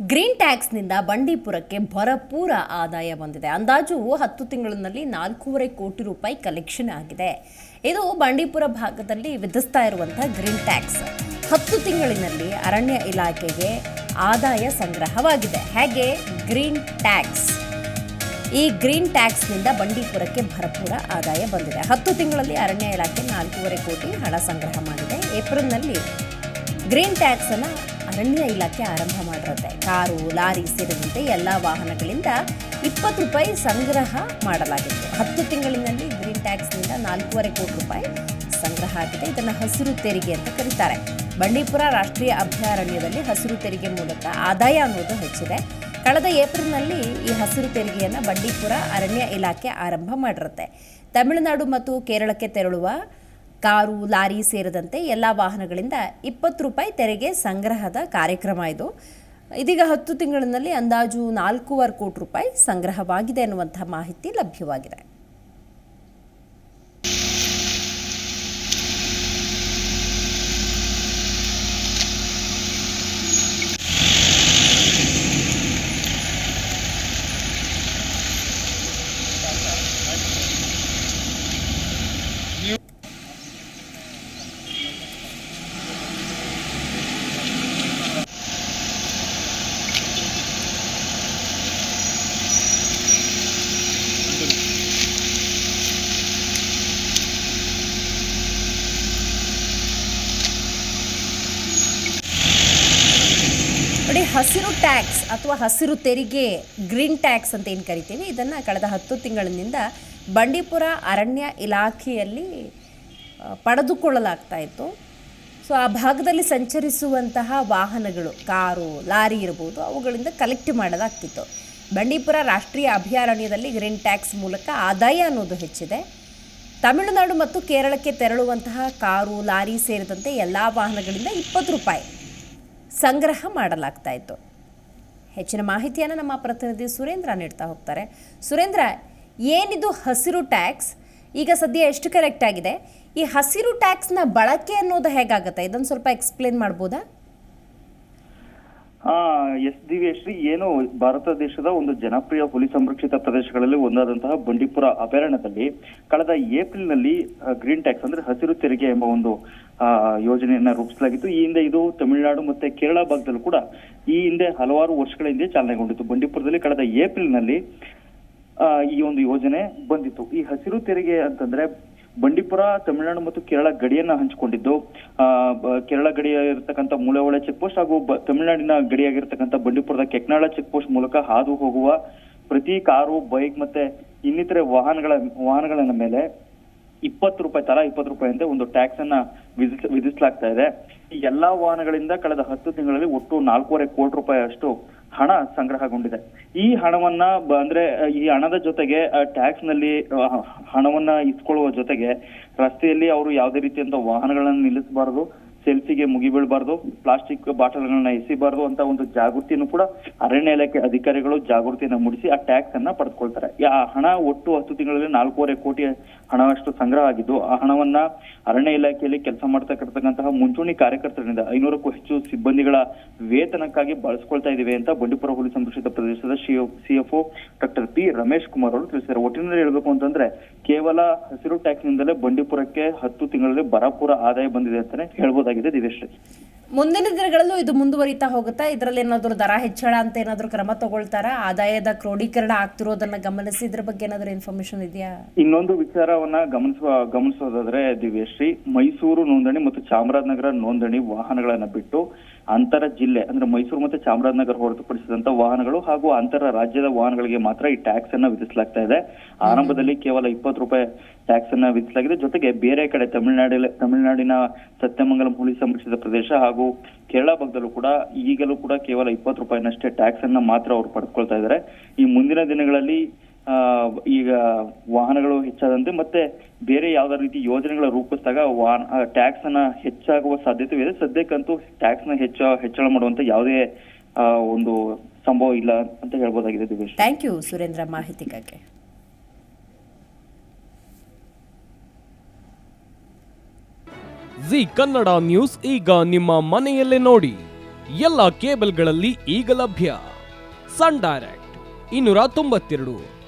Green ಟ್ಯಾಕ್ಸ್ನಿಂದ ಬಂಡೀಪುರಕ್ಕೆ ಭರಪೂರ ಆದಾಯ ಬಂದಿದೆ. ಅಂದಾಜು ಹತ್ತು ತಿಂಗಳಿನಲ್ಲಿ ನಾಲ್ಕೂವರೆ ಕೋಟಿ ರೂಪಾಯಿ ಕಲೆಕ್ಷನ್ ಆಗಿದೆ. ಇದು ಬಂಡೀಪುರ ಭಾಗದಲ್ಲಿ ವಿಧಿಸ್ತಾ ಇರುವಂಥ ಗ್ರೀನ್ ಟ್ಯಾಕ್ಸ್. ಹತ್ತು ತಿಂಗಳಿನಲ್ಲಿ ಅರಣ್ಯ ಇಲಾಖೆಗೆ ಆದಾಯ ಸಂಗ್ರಹವಾಗಿದೆ. ಹೇಗೆ? Green tax. ಈ ಗ್ರೀನ್ ಟ್ಯಾಕ್ಸ್ನಿಂದ ಬಂಡೀಪುರಕ್ಕೆ ಭರಪೂರ ಆದಾಯ ಬಂದಿದೆ. ಹತ್ತು ತಿಂಗಳಲ್ಲಿ ಅರಣ್ಯ ಇಲಾಖೆ ನಾಲ್ಕೂವರೆ ಕೋಟಿ ಹಣ ಸಂಗ್ರಹ ಮಾಡಿದೆ. ಏಪ್ರಿಲ್ನಲ್ಲಿ ಗ್ರೀನ್ ಟ್ಯಾಕ್ಸನ್ನು ಅರಣ್ಯ ಇಲಾಖೆ ಆರಂಭ ಮಾಡಿರುತ್ತೆ. ಕಾರು, ಲಾರಿ ಸೇರಿದಂತೆ ಎಲ್ಲ ವಾಹನಗಳಿಂದ ಇಪ್ಪತ್ತು ರೂಪಾಯಿ ಸಂಗ್ರಹ ಮಾಡಲಾಗಿತ್ತು. ಹತ್ತು ತಿಂಗಳಿನಲ್ಲಿ ಗ್ರೀನ್ ಟ್ಯಾಕ್ಸ್ನಿಂದ ನಾಲ್ಕೂವರೆ ಕೋಟಿ ರೂಪಾಯಿ ಸಂಗ್ರಹ ಆಗಿದೆ. ಇದನ್ನು ಹಸಿರು ತೆರಿಗೆ ಅಂತ ಕರೀತಾರೆ. ಬಂಡೀಪುರ ರಾಷ್ಟ್ರೀಯ ಅಭಯಾರಣ್ಯದಲ್ಲಿ ಹಸಿರು ತೆರಿಗೆ ಮೂಲಕ ಆದಾಯ ಅನ್ನೋದು ಹೆಚ್ಚಿದೆ. ಕಳೆದ ಏಪ್ರಿಲ್ನಲ್ಲಿ ಈ ಹಸಿರು ತೆರಿಗೆಯನ್ನು ಬಂಡೀಪುರ ಅರಣ್ಯ ಇಲಾಖೆ ಆರಂಭ ಮಾಡಿರುತ್ತೆ. ತಮಿಳುನಾಡು ಮತ್ತು ಕೇರಳಕ್ಕೆ ತೆರಳುವ ಕಾರು, ಲಾರಿ ಸೇರಿದಂತೆ ಎಲ್ಲ ವಾಹನಗಳಿಂದ ಇಪ್ಪತ್ತು ರೂಪಾಯಿ ತೆರಿಗೆ ಸಂಗ್ರಹದ ಕಾರ್ಯಕ್ರಮ ಇದು. ಇದೀಗ ಹತ್ತು ತಿಂಗಳಿನಲ್ಲಿ ಅಂದಾಜು ನಾಲ್ಕೂವರೆ ಕೋಟಿ ರೂಪಾಯಿ ಸಂಗ್ರಹವಾಗಿದೆ ಎನ್ನುವಂತಹ ಮಾಹಿತಿ ಲಭ್ಯವಾಗಿದೆ. ಹಸಿರು ಟ್ಯಾಕ್ಸ್ ಅಥವಾ ಹಸಿರು ತೆರಿಗೆ, ಗ್ರೀನ್ ಟ್ಯಾಕ್ಸ್ ಅಂತ ಏನು ಕರಿತೀವಿ? ಇದನ್ನು ಕಳೆದ ಹತ್ತು ತಿಂಗಳಿನಿಂದ ಬಂಡೀಪುರ ಅರಣ್ಯ ಇಲಾಖೆಯಲ್ಲಿ ಪಡೆದುಕೊಳ್ಳಲಾಗ್ತಾ ಇತ್ತು. ಸೊ, ಆ ಭಾಗದಲ್ಲಿ ಸಂಚರಿಸುವಂತಹ ವಾಹನಗಳು, ಕಾರು, ಲಾರಿ ಇರ್ಬೋದು, ಅವುಗಳಿಂದ ಕಲೆಕ್ಟ್ ಮಾಡಲಾಗ್ತಿತ್ತು. ಬಂಡೀಪುರ ರಾಷ್ಟ್ರೀಯ ಅಭಯಾರಣ್ಯದಲ್ಲಿ ಗ್ರೀನ್ ಟ್ಯಾಕ್ಸ್ ಮೂಲಕ ಆದಾಯ ಅನ್ನೋದು ಹೆಚ್ಚಿದೆ. ತಮಿಳುನಾಡು ಮತ್ತು ಕೇರಳಕ್ಕೆ ತೆರಳುವಂತಹ ಕಾರು, ಲಾರಿ ಸೇರಿದಂತೆ ಎಲ್ಲ ವಾಹನಗಳಿಂದ ಇಪ್ಪತ್ತು ರೂಪಾಯಿ ಸಂಗ್ರಹ ಮಾಡಲಾಗ್ತಾ ಇತ್ತು ಹೆಚ್ಚಿನ ಮಾಹಿತಿಯನ್ನು ನಮ್ಮ ಪ್ರತಿನಿಧಿ ಸುರೇಂದ್ರ ನೀಡ್ತಾ ಹೋಗ್ತಾರೆ. ಸುರೇಂದ್ರ, ಏನಿದು ಹಸಿರು ಟ್ಯಾಕ್ಸ್? ಈಗ ಸದ್ಯ ಎಷ್ಟು ಕರೆಕ್ಟ್ ಆಗಿದೆ? ಈ ಹಸಿರು ಟ್ಯಾಕ್ಸ್ನ ಬಳಕೆ ಅನ್ನೋದು ಹೇಗಾಗುತ್ತೆ? ಇದನ್ನು ಸ್ವಲ್ಪ ಎಕ್ಸ್ಪ್ಲೇನ್ ಮಾಡ್ಬೋದಾ? ಎಸ್ ದಿವ್ಯಶ್ರೀ ಏನು ಭಾರತ ದೇಶದ ಒಂದು ಜನಪ್ರಿಯ ಹುಲಿ ಸಂರಕ್ಷಿತ ಪ್ರದೇಶಗಳಲ್ಲಿ ಒಂದಾದಂತಹ ಬಂಡೀಪುರ ಅಭಯಾರಣ್ಯದಲ್ಲಿ ಕಳೆದ ಏಪ್ರಿಲ್ನಲ್ಲಿ ಗ್ರೀನ್ ಟ್ಯಾಕ್ಸ್ ಅಂದ್ರೆ ಹಸಿರು ತೆರಿಗೆ ಎಂಬ ಒಂದು ಯೋಜನೆಯನ್ನ ರೂಪಿಸಲಾಗಿತ್ತು. ಈ ಹಿಂದೆ ಇದು ತಮಿಳುನಾಡು ಮತ್ತೆ ಕೇರಳ ಭಾಗದಲ್ಲೂ ಕೂಡ ಈ ಹಿಂದೆ ಹಲವಾರು ವರ್ಷಗಳ ಹಿಂದೆ ಚಾಲನೆಗೊಂಡಿತ್ತು. ಬಂಡೀಪುರದಲ್ಲಿ ಕಳೆದ ಏಪ್ರಿಲ್ನಲ್ಲಿ ಈ ಒಂದು ಯೋಜನೆ ಬಂದಿತ್ತು. ಈ ಹಸಿರು ತೆರಿಗೆ ಅಂತಂದ್ರೆ ಬಂಡೀಪುರ, ತಮಿಳುನಾಡು ಮತ್ತು ಕೇರಳ ಗಡಿಯನ್ನ ಹಂಚಿಕೊಂಡಿದ್ದು ಕೇರಳ ಗಡಿಯ ಮೂಲವಳೆ ಚೆಕ್ ಪೋಸ್ಟ್ ಹಾಗೂ ತಮಿಳುನಾಡಿನ ಗಡಿಯಾಗಿರ್ತಕ್ಕಂಥ ಬಂಡೀಪುರದ ಕೆಕ್ನಾಳ ಚೆಕ್ ಪೋಸ್ಟ್ ಮೂಲಕ ಹಾದು ಹೋಗುವ ಪ್ರತಿ ಕಾರು ಬೈಕ್ ಮತ್ತೆ ಇನ್ನಿತರೆ ವಾಹನಗಳ ವಾಹನಗಳ ಮೇಲೆ ಇಪ್ಪತ್ತು ರೂಪಾಯಿ, ತಲಾ ಇಪ್ಪತ್ತು ರೂಪಾಯಿ ಅಂತ ಒಂದು ಟ್ಯಾಕ್ಸ್ ಅನ್ನ ವಿಧಿಸ್, ವಿಧಿಸಲಾಗ್ತಾ ಇದೆ. ಈ ಎಲ್ಲಾ ವಾಹನಗಳಿಂದ ಕಳೆದ ಹತ್ತು ತಿಂಗಳಲ್ಲಿ ಒಟ್ಟು ನಾಲ್ಕೂವರೆ ಕೋಟಿ ರೂಪಾಯಿ ಅಷ್ಟು ಹಣ ಸಂಗ್ರಹಗೊಂಡಿದೆ. ಈ ಹಣವನ್ನ ಅಂದ್ರೆ, ಈ ಹಣದ ಜೊತೆಗೆ ಟ್ಯಾಕ್ಸ್ನಲ್ಲಿ ಹಣವನ್ನ ಇಸ್ಕೊಳ್ಳುವ ಜೊತೆಗೆ ರಸ್ತೆಯಲ್ಲಿ ಅವರು ಯಾವುದೇ ರೀತಿಯಂತ ವಾಹನಗಳನ್ನ ನಿಲ್ಲಿಸಬಾರದು. ಸೆಲ್ಫಿಗೆ ಮುಗಿಬೀಳಬಾರ್ದು ಪ್ಲಾಸ್ಟಿಕ್ ಬಾಟಲ್ಗಳನ್ನ ಎಸಿಬಾರ್ದು ಅಂತ ಒಂದು ಜಾಗೃತಿಯನ್ನು ಕೂಡ ಅರಣ್ಯ ಇಲಾಖೆ ಅಧಿಕಾರಿಗಳು ಜಾಗೃತಿಯನ್ನು ಮೂಡಿಸಿ ಆ ಟ್ಯಾಕ್ಸ್ ಅನ್ನ ಪಡೆದುಕೊಳ್ತಾರೆ. ಆ ಹಣ ಒಟ್ಟು ಹತ್ತು ತಿಂಗಳಲ್ಲಿ ನಾಲ್ಕೂವರೆ ಕೋಟಿ ಹಣವಷ್ಟು ಸಂಗ್ರಹ ಆಗಿದ್ದು ಆ ಹಣವನ್ನ ಅರಣ್ಯ ಇಲಾಖೆಯಲ್ಲಿ ಕೆಲಸ ಮಾಡ್ತಕ್ಕಂತಹ ಮುಂಚೂಣಿ ಕಾರ್ಯಕರ್ತರಿಂದ ಐನೂರಕ್ಕೂ ಹೆಚ್ಚು ಸಿಬ್ಬಂದಿಗಳ ವೇತನಕ್ಕಾಗಿ ಬಳಸ್ಕೊಳ್ತಾ ಇದ್ದೀವಿ ಅಂತ ಬಂಡೀಪುರ ಹುಲಿ ಸಂರಕ್ಷಿತ ಪ್ರದೇಶದ CFO doctor P Ramesh Kumar ಅವರು ತಿಳಿಸಿದ್ದಾರೆ. ಒಟ್ಟಿನಲ್ಲಿ ಹೇಳ್ಬೇಕು ಅಂತಂದ್ರೆ ಕೇವಲ ಹಸಿರು ಟ್ಯಾಕ್ಸ್ ನಿಂದಲೇ ಬಂಡೀಪುರಕ್ಕೆ ಹತ್ತು ತಿಂಗಳಲ್ಲಿ ಬರಪೂರ ಆದಾಯ ಬಂದಿದೆ ಅಂತಾನೆ ಹೇಳ್ಬೋದಾಗಿದೆ. ದಿವೇಶ್ರೀ ಮುಂದಿನ ದಿನಗಳಲ್ಲೂ ಇದು ಮುಂದುವರಿತಾ ಹೋಗುತ್ತಾ. ಇದರಲ್ಲಿ ಏನಾದರೂ ದರ ಹೆಚ್ಚಳ ಅಂತ ಏನಾದರೂ ಕ್ರಮ ತಗೊಳ್ತಾರ? ಆದಾಯದ ಕ್ರೋಢೀಕರಣ ಆಗ್ತಿರೋದನ್ನ ಗಮನಿಸಿ. ಇದ್ರ ಬಗ್ಗೆ ಏನಾದರೂ ಇನ್ಫಾರ್ಮೇಶನ್ ಇದೆಯಾ? ಇನ್ನೊಂದು ವಿಚಾರವನ್ನ ಗಮನಿಸುವ ಗಮನಿಸೋದಾದ್ರೆ ದಿವ್ಯಶ್ರೀ ಮೈಸೂರು ನೋಂದಣಿ ಮತ್ತು ಚಾಮರಾಜನಗರ ನೋಂದಣಿ ವಾಹನಗಳನ್ನ ಬಿಟ್ಟು ಅಂತರ ಜಿಲ್ಲೆ, ಅಂದ್ರೆ ಮೈಸೂರು ಮತ್ತೆ ಚಾಮರಾಜನಗರ ಹೊರತುಪಡಿಸಿದಂತ ವಾಹನಗಳು ಹಾಗೂ ಅಂತರ ರಾಜ್ಯದ ವಾಹನಗಳಿಗೆ ಮಾತ್ರ ಈ ಟ್ಯಾಕ್ಸ್ ಅನ್ನ ವಿಧಿಸಲಾಗ್ತಾ ಇದೆ. ಆರಂಭದಲ್ಲಿ ಕೇವಲ ಇಪ್ಪತ್ತು ರೂಪಾಯಿ ಟ್ಯಾಕ್ಸ್ ಅನ್ನ ವಿಧಿಸಲಾಗಿದೆ. ಜೊತೆಗೆ ಬೇರೆ ಕಡೆ ತಮಿಳುನಾಡಿನ ತಮಿಳುನಾಡಿನ ಸತ್ಯಮಂಗಲ ಹುಲಿ ಸಂರಕ್ಷಿತ ಪ್ರದೇಶ ಹಾಗೂ ಕೇರಳ ಭಾಗದಲ್ಲೂ ಕೂಡ ಈಗಲೂ ಕೂಡ ಕೇವಲ ಇಪ್ಪತ್ತು ರೂಪಾಯಿನಷ್ಟೇ ಟ್ಯಾಕ್ಸ್ ಅನ್ನ ಮಾತ್ರ ಅವರು ಪಡ್ಕೊಳ್ತಾ ಇದ್ದಾರೆ. ಈ ಮುಂದಿನ ದಿನಗಳಲ್ಲಿ ಈಗ ವಾಹನಗಳು ಹೆಚ್ಚಾದಂತೆ ಮತ್ತೆ ಬೇರೆ ಯಾವ್ದಾರ ರೀತಿ ಯೋಜನೆಗಳ ರೂಪಿಸಿದಾಗ ವಾಹನ ಟ್ಯಾಕ್ಸ್ ಅನ್ನ ಹೆಚ್ಚಾಗುವ ಸಾಧ್ಯತೆ ಇದೆ. ಸದ್ಯಕ್ಕಂತೂ ಟ್ಯಾಕ್ಸ್ನ ಹೆಚ್ಚ ಹೆಚ್ಚಳ ಮಾಡುವಂತ ಯಾವುದೇ ಒಂದು ಸಂಭವ ಇಲ್ಲ ಅಂತ ಹೇಳ್ಬೋದಾಗಿದೆ ದಿವೇಶ್. ಥ್ಯಾಂಕ್ ಯು ಸುರೇಂದ್ರ ಮಾಹಿತಿಗಾಗಿ ಜಿ ಕನ್ನಡ ನ್ಯೂಸ್ ಈಗ ನಿಮ್ಮ ಮನೆಯಲ್ಲೇ ನೋಡಿ. ಎಲ್ಲ ಕೇಬಲ್ಗಳಲ್ಲಿ ಈಗ ಲಭ್ಯ. ಸನ್ ಡೈರೆಕ್ಟ್ ಇನ್ನೂರ ತೊಂಬತ್ತೆರಡು.